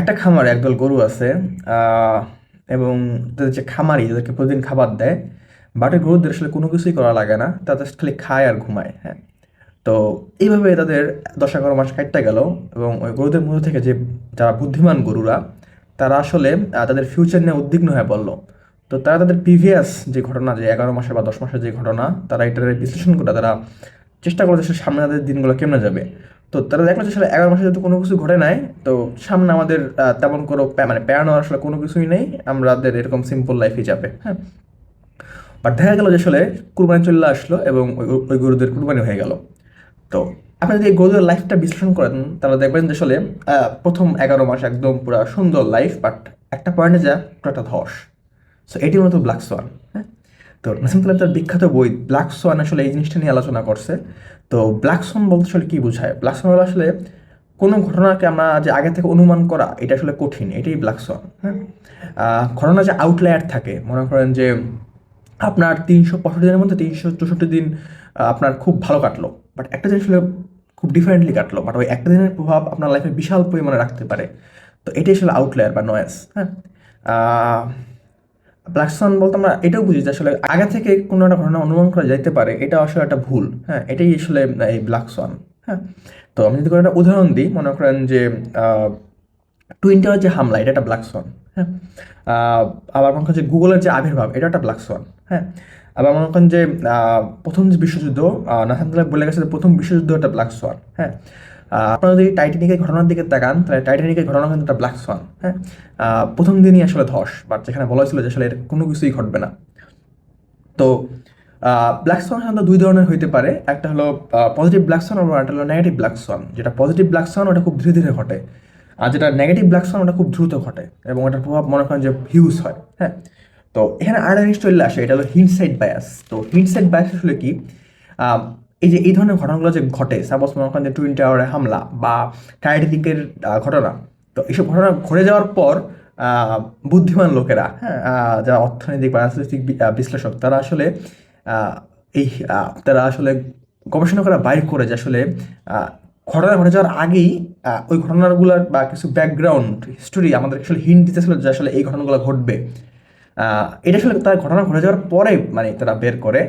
একটা খামারে একদল গরু আছে এবং তাদের যে খামারি, তাদেরকে প্রতিদিন খাবার দেয় বাটের গরুদের আসলে কোনো কিছুই করা লাগে না তাদের খালি খায় আর ঘুমায় হ্যাঁ। তো এইভাবে তাদের দশ এগারো মাস কাটতে গেল, এবং ওই গরুদের মধ্যে থেকে যে যারা বুদ্ধিমান গরুরা, তারা আসলে তাদের ফিউচার নিয়ে উদ্বিগ্ন হয়ে পড়ল। তো তারা তাদের প্রিভিয়াস যে ঘটনা, যে এগারো মাসে বা দশ মাসের যে ঘটনা, তারা এটার বিশ্লেষণ করে তারা চেষ্টা করে সামনে তাদের দিনগুলো কেমনে যাবে। তো তারা দেখল যে আসলে এগারো মাসে যেহেতু কোনো কিছু ঘটে নাই, তো সামনে আমাদের তেমন কোনো মানে প্যারা নেওয়ার আসলে কোনো কিছুই নেই আমাদের এরকম সিম্পল লাইফই যাবে হ্যাঁ। বাট দেখা গেল যে আসলে কুরবানি চলে আসলো এবং ওই গরুদের কুরবানি হয়ে গেল। তো আপনি যদি গরুদের লাইফটা বিশ্লেষণ করেন, তাহলে দেখবেন যে আসলে প্রথম এগারো মাস একদম পুরো সুন্দর লাইফ বাট একটা পয়েন্টে যা পুরো একটা ধস। সো এটির মতো ব্ল্যাক সোয়ান হ্যাঁ। তো নাসিম তার বিখ্যাত বই ব্ল্যাক সোয়ান আসলে এই জিনিসটা নিয়ে আলোচনা করছে। তো ব্ল্যাক সোয়ান বলতে আসলে কী বোঝায়? ব্ল্যাক সোয়ান হলো আসলে কোনো ঘটনাকে আমরা যে আগে থেকে অনুমান করা, এটা আসলে কঠিন, এটাই ব্ল্যাক সোয়ান হ্যাঁ ঘটনা যে আউটলায়ার থাকে, মনে করেন যে আপনার তিনশো পঁয়ষট্টি দিনের মধ্যে তিনশো চৌষট্টি দিন আপনার খুব ভালো কাটলো বাট একটা জিনিস আসলে খুব ডিফারেন্টলি কাটলো বাট ওই একটা দিনের প্রভাব আপনার লাইফে বিশাল পরিমাণে রাখতে পারে। তো এটাই আসলে আউটলায়ার বা নয়েস হ্যাঁ? ব্ল্যাক সোয়ান বলতে আমরা এটাও বুঝি যে আসলে আগে থেকে কোনো একটা ঘটনা অনুমান করা যাইতে পারে, এটা আসলে একটা ভুল হ্যাঁ এটাই আসলে এই ব্ল্যাক সোয়ান হ্যাঁ। তো আমি যদি কোনো একটা উদাহরণ দিই, মনে করেন যে টুইন টাওয়ার যে হামলা, এটা একটা ব্ল্যাক সোয়ান হ্যাঁ আবার মনে করেন যে গুগলের যে আবির্ভাব এটা একটা ব্ল্যাক সোয়ান হ্যাঁ। আবার মনে করেন যে প্রথম যে বিশ্বযুদ্ধ নাহান বলে গেছে যে প্রথম বিশ্বযুদ্ধ একটা ব্ল্যাক সোয়ান হ্যাঁ। আপনারা যদি টাইটানিকের ঘটনার দিকে তাকান, তাহলে টাইটানিকের ঘটনা কিন্তু একটা ব্ল্যাক সোয়ান হ্যাঁ? প্রথম দিনই আসলে ধস বাট যেখানে বলা হয়েছিল যে আসলে এর কোনো কিছুই ঘটবে না। তো ব্ল্যাক সোয়ান সাধারণত দুই ধরনের হইতে পারে। একটা হলো পজিটিভ ব্ল্যাক সোয়ান আর একটা হলো নেগেটিভ ব্ল্যাক সোয়ান যেটা পজিটিভ ব্ল্যাক সোয়ান ওটা খুব ধীরে ধীরে ঘটে। আর যেটা নেগেটিভ ব্ল্যাক সোয়ান ওটা খুব দ্রুত ঘটে। এবং ওটার প্রভাব মনে করেন যে হিউজ হয় হ্যাঁ? তো, এখানে আর জিনিস চলে আসে, এটা হলো হিনসাইড বায়াস তো হিনসাইড বায়াস আসলে কি? এই যে, এই ধরনের ঘটনাগুলো যে ঘটে সাপোজ মনে করেন যে টুইন টাওয়ারে হামলা বা টাইটানিকের ঘটনা, তো এইসব ঘটনা ঘটে যাওয়ার পর বুদ্ধিমান লোকেরা হ্যাঁ যারা অর্থনৈতিক বা রাজনৈতিক বিশ্লেষক, তারা আসলে এই তারা আসলে গবেষণা করা বাইর করে যে আসলে ঘটনা ঘটে যাওয়ার আগেই ওই ঘটনাগুলোর বা কিছু ব্যাকগ্রাউন্ড হিস্টোরি আমাদের আসলে হিন্ট দিতেছিল যে আসলে এই ঘটনাগুলো ঘটবে। এটা আসলে তার ঘটনা ঘটে যাওয়ার পরে মানে তারা বের করে।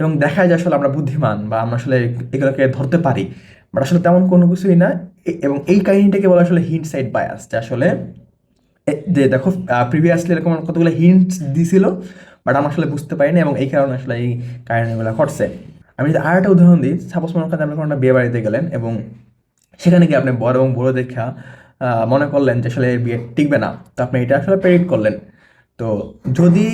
এবং দেখায় যে আসলে আমরা বুদ্ধিমান বা আমরা আসলে এগুলোকে ধরতে পারি বাট আসলে তেমন কোনো কিছুই না। এবং এই কাহিনীটাকে বলা আসলে হিন্ট সাইড বায়াস যে আসলে যে দেখো প্রিভিয়াসলি এরকম কতগুলো হিন্টস দিছিল বাট আমরা আসলে বুঝতে পারিনি এবং এই কারণে আসলে এই কাহিনীগুলো ঘটছে। আমি যদি আর একটা উদাহরণ দিই সাপোজ মনে করেন আপনি কোনো একটা বিয়ে বাড়িতে গেলেন এবং সেখানে গিয়ে আপনি বড় এবং বড় দেখা মনে করলেন যে আসলে বিয়ে টিকবে না, তো আপনি এটা আসলে প্রেডিক্ট করলেন। তো যদি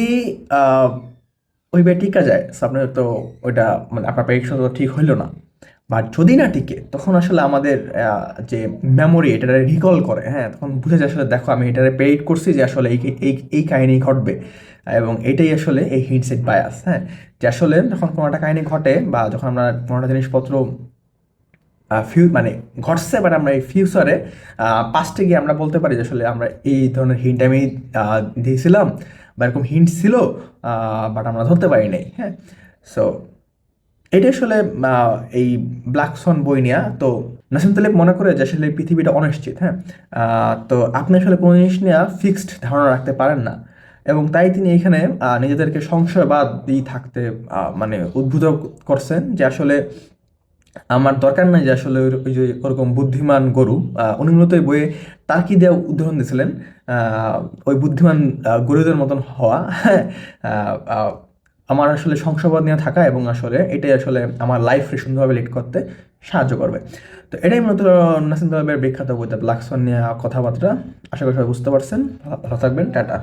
ওই বিয়ে টিকা যায় আপনার তো ওইটা মানে আপনার প্রেডিকশন তো ঠিক হইল না। বা যদি না টিকে, তখন আসলে আমাদের যে মেমোরি এটা রিকল করে হ্যাঁ? তখন বুঝে যায় আসলে, দেখো, আমি এটারে প্রেডিক্ট করছি যে আসলে এই এই এই কাহিনী ঘটবে। এবং এটাই আসলে এই হিটসেট বায়াস হ্যাঁ? যে আসলে যখন কোনো একটা কাহিনী ঘটে বা যখন আমরা কোনো একটা জিনিসপত্র ফিউ মানে ঘটছে বাট আমরা এই ফিউচারে পাস্টে গিয়ে আমরা বলতে পারি যে আসলে আমরা এই ধরনের হিন্ট আমি দিয়েছিলাম। বা এরকম হিন্ট ছিল বাট আমরা ধরতে পারি নাই হ্যাঁ? সো এটা আসলে এই ব্ল্যাকসন বই নিয়ে, তো নাসিম তালেব মনে করে যে আসলে পৃথিবীটা অনিশ্চিত হ্যাঁ? তো আপনি আসলে কোনো জিনিস নিয়ে ফিক্সড ধারণা রাখতে পারেন না। এবং তাই তিনি এখানে নিজেদেরকে সংশয়বাদী থাকতে মানে উদ্বুদ্ধ করছেন যে আসলে আমার দরকার নাই যে আসলে ওই যে ওরকম বুদ্ধিমান গরু উনি মূলত এই বইয়ে কি দেওয়া উদাহরণ দিয়েছিলেন ওই বুদ্ধিমান গরিবদের গরুদের মতন হওয়া হ্যাঁ আমার আসলে সংশয়বাদ নিয়ে থাকা এবং আসলে এটাই আসলে আমার লাইফে সুন্দরভাবে লিড করতে সাহায্য করবে। তো এটাই মূলত নাসিম তালেবের বিখ্যাত বইতে লাক্সন নিয়ে কথাবার্তা। আশা করি সবাই বুঝতে পারছেন। ভালো থাকবেন, টাটা।